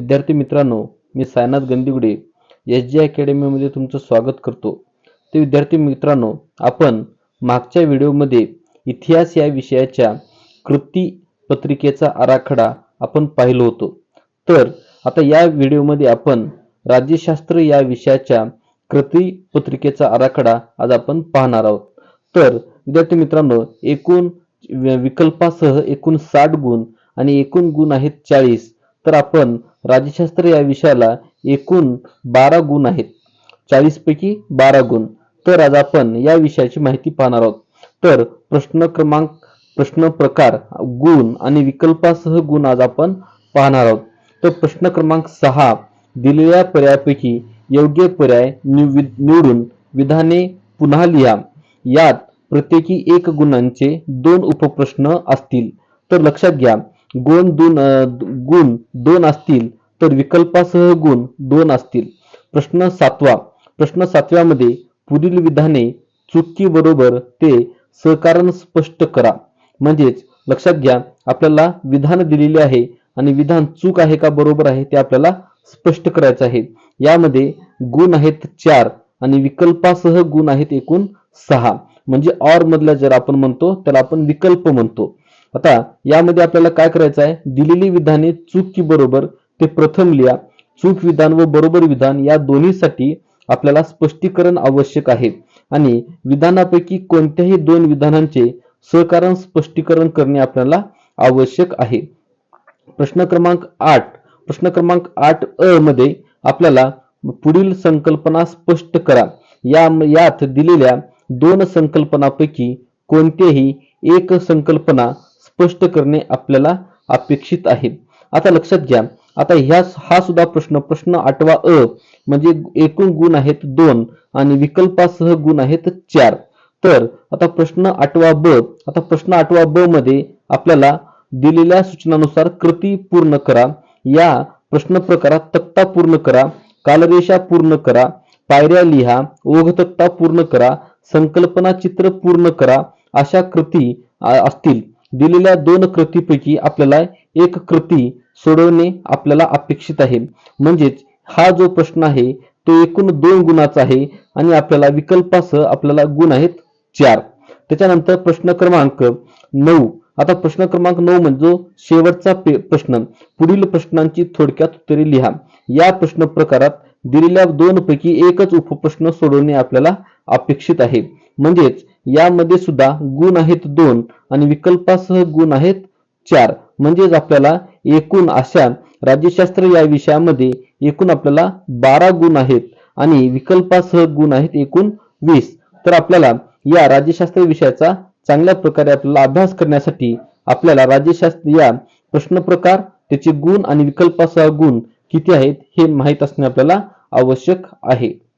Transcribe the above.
विद्यार्थी मित्रांनो मी Sainath गंदिगुडे S G अकॅडमीमध्ये तुमचं स्वागत करतो. ते विद्यार्थी मित्रांनो आपण मागच्या व्हिडिओमध्ये इतिहास या विषयाच्या कृती पत्रिकेचा आराखडा आपण पाहिलो होतो. तर आता या व्हिडिओमध्ये आपण राज्यशास्त्र या विषयाच्या कृती पत्रिकेचा आराखडा आज आपण पाहणार आहोत. तर विद्यार्थी मित्रांनो एकूण विकल्पासह एकूण साठ गुण आणि एकूण गुण आहेत चाळीस. तर आपण राज्यशास्त्र या विषयाला एकूण बारा गुण आहेत. चाळीस पैकी बारा गुण. तर आज आपण या विषयाची माहिती पाहणार आहोत. तर प्रश्न क्रमांक प्रश्न प्रकार गुण आणि विकल्पासह गुण आज आपण पाहणार आहोत. तर प्रश्न क्रमांक सहा दिलेल्या पर्यायापैकी योग्य पर्याय निवडून विधाने पुन्हा लिहा. यात प्रत्येकी एक गुणांचे दोन उपप्रश्न असतील. तर लक्षात घ्या गुण दोन गुण दोन असतील तर विकल्पासह गुण दोन असतील. प्रश्न सातवा. प्रश्न सातव्यामध्ये पुढील विधाने चुकी बरोबर ते सहकारण स्पष्ट करा. म्हणजेच लक्षात घ्या आपल्याला विधान दिलेले आहे आणि विधान चूक आहे का बरोबर आहे ते आपल्याला स्पष्ट करायचं आहे. यामध्ये गुण आहेत चार आणि विकल्पासह गुण आहेत एकूण सहा. म्हणजे ऑर मधला जर आपण म्हणतो त्याला आपण विकल्प म्हणतो. आता यामध्ये आपल्याला काय करायचं आहे? दिलेली विधाने चूक की बरोबर ते प्रथम लिहा. चूक विधान व बरोबर विधान या दोन्हीसाठी आपल्याला स्पष्टीकरण आवश्यक आहे. आणि विधानापैकी कोणत्याही दोन विधानांचे सहकारण स्पष्टीकरण करणे आपल्याला आवश्यक आहे. प्रश्न क्रमांक आठ. प्रश्न क्रमांक आठ अ मध्ये आपल्याला पुढील संकल्पना स्पष्ट करा. या यात दिलेल्या दोन संकल्पनापैकी कोणतेही एक संकल्पना स्पष्ट करणे आपल्याला अपेक्षित आहे. आता लक्षात घ्या आता ह्या हा सुद्धा प्रश्न प्रश्न आठवा अ म्हणजे एकूण गुण आहेत दोन आणि विकल्पासह गुण आहेत चार. तर आता प्रश्न आठवा ब आता प्रश्न आठवा ब मध्ये आपल्याला दिलेल्या सूचनानुसार कृती पूर्ण करा. या प्रश्न प्रकारात तक्ता पूर्ण करा कालरेषा पूर्ण करा पायऱ्या लिहा ओघ तक्ता पूर्ण करा संकल्पना चित्र पूर्ण करा अशा कृती असतील. दिलेल्या दोन कृतीपैकी आपल्याला एक कृती सोडवणे आपल्याला अपेक्षित आहे. म्हणजेच हा जो प्रश्न आहे तो एकूण दोन गुणाचा आहे आणि आपल्याला विकल्पासह आपल्याला गुण आहेत चार. त्याच्यानंतर प्रश्न क्रमांक नऊ. आता प्रश्न क्रमांक नऊ म्हणजे शेवटचा प्रश्न. पुढील प्रश्नांची थोडक्यात उत्तरे लिहा. या प्रश्न प्रकारात दिलेल्या दोन पैकी एकच उपप्रश्न सोडवणे आपल्याला अपेक्षित आहे. म्हणजेच यामध्ये सुद्धा गुण आहेत दोन आणि विकल्पासह गुण आहेत चार. म्हणजेच आपल्याला एकूण अशा राज्यशास्त्र या विषयामध्ये एकूण आपल्याला बारा गुण आहेत आणि विकल्पासह गुण आहेत एकूण वीस. तर आपल्याला या राज्यशास्त्र विषयाचा चांगल्या प्रकारे आपल्याला अभ्यास करण्यासाठी आपल्याला राज्यशास्त्र या प्रश्न प्रकार त्याचे गुण आणि विकल्पासह गुण किती आहेत हे माहीत असणे आपल्याला आवश्यक आहे.